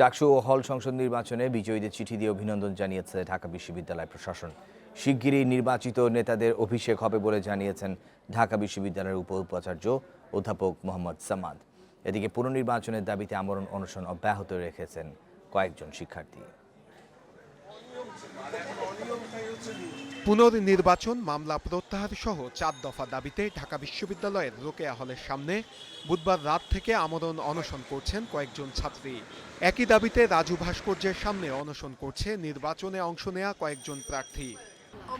ডাকসু ও হল সংসদ নির্বাচনে বিজয়ীদের চিঠি দিয়ে অভিনন্দন জানিয়েছে ঢাকা বিশ্ববিদ্যালয় প্রশাসন। শিগগিরই নির্বাচিত নেতাদের অভিষেক হবে বলে জানিয়েছেন ঢাকা বিশ্ববিদ্যালয়ের উপ উপাচার্য অধ্যাপক মোহাম্মদ সামাদ। এদিকে পুনর্নির্বাচনের দাবিতে আমরণ অনশন অব্যাহত রেখেছেন কয়েকজন শিক্ষার্থী। পুনর্নির্বাচন মামলা প্রত্যাহার সহ চার দফা দাবিতে ঢাকা বিশ্ববিদ্যালয়ের রোকেয়া হলের সামনে বুধবার রাত থেকে আমরণ অনশন করছেন কয়েকজন ছাত্রী। একই দাবিতে রাজু ভাস্কর্যের সামনে অনশন করছে নির্বাচনে অংশ নেয়া কয়েকজন প্রার্থী।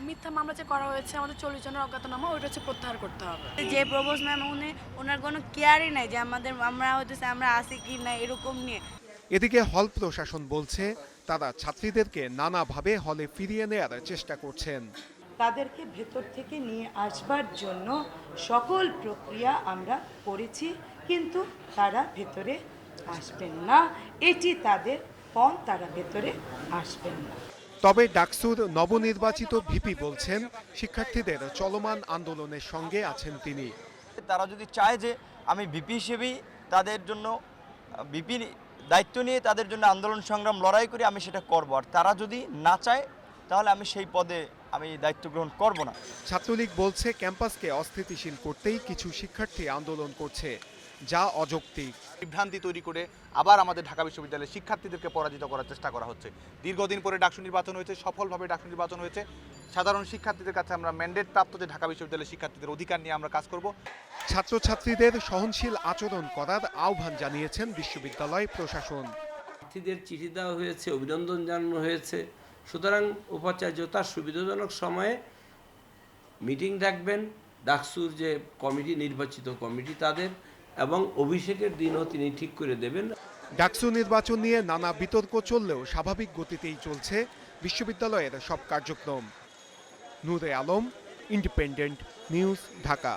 মিথ্যা মামলা যে করা হয়েছে আমাদের চল্লিশ জনের অজ্ঞাতনামা ওইটা হচ্ছে প্রত্যাহার করতে হবে। যে প্রবোজ ম্যাম উনি ওনার কোনো কেয়ারই নাই যে আমাদের আমরা হইতেছে আমরা আছি কি না এরকম নিয়ে। এদিকে হল প্রশাসন বলছে তারা ছাত্রীদেরকে নানাভাবে হলে ফিরিয়ে নেয়ার চেষ্টা করছেন। তাদেরকে ভেতর থেকে নিয়ে আসবার জন্য সকল প্রক্রিয়া আমরা করেছি কিন্তু তারা ভেতরে আসবেন না। এটি তাদের পণ তারা ভেতরে আসবেন না। তবে ডাকসুর নবনির্বাচিত ভিপি বলছেন শিক্ষার্থীদের চলমান আন্দোলনের সঙ্গে আছেন তিনি। তারা যদি চায় যে আমি বিপি হিসেবেই তাদের জন্য বিপি দায়িত্ব নিয়ে তাদের জন্য আন্দোলন সংগ্রাম লড়াই করি আমি সেটা করব। আর তারা যদি না চায়, তাহলে আমি সেই পদে আমি দায়িত্ব গ্রহণ করব না। ছাত্রলীগ বলছে, ক্যাম্পাসকে অস্থিতিশীল করতেই কিছু শিক্ষার্থী আন্দোলন করছে। যা অযৌক্তিক। বিভ্রান্তি তৈরি করে আবার আমাদের ঢাকা বিশ্ববিদ্যালয়ের শিক্ষার্থীদেরকে পরাজিত করার চেষ্টা করা হচ্ছে। দীর্ঘদিন পরে ডাকসু নির্বাচন হয়েছে সফলভাবে ডাকসু নির্বাচন হয়েছে। সাধারণ শিক্ষার্থীদের কাছে আমরা ম্যান্ডেট প্রাপ্ত যে ঢাকা বিশ্ববিদ্যালয়ের শিক্ষার্থীদের অধিকার নিয়ে আমরা কাজ করব। ছাত্রছাত্রীদের সহনশীল আচরণ করার আহ্বান জানিয়েছেন বিশ্ববিদ্যালয় প্রশাসন। প্রার্থীদের চিঠি দেওয়া হয়েছে অভিনন্দন জানানো হয়েছে। সুতরাং উপাচার্য তার সুবিধাজনক সময়ে মিটিং ডাকবেন ডাকসুর যে কমিটি নির্বাচিত কমিটি তাদের এবং অভিষেকের দিনও তিনি ঠিক করে দেবেন। ডাকসু নির্বাচন নিয়ে নানা বিতর্ক চললেও স্বাভাবিক গতিতেই চলছে বিশ্ববিদ্যালয়ের সব কার্যক্রম। Nure Alam independent news Dhaka.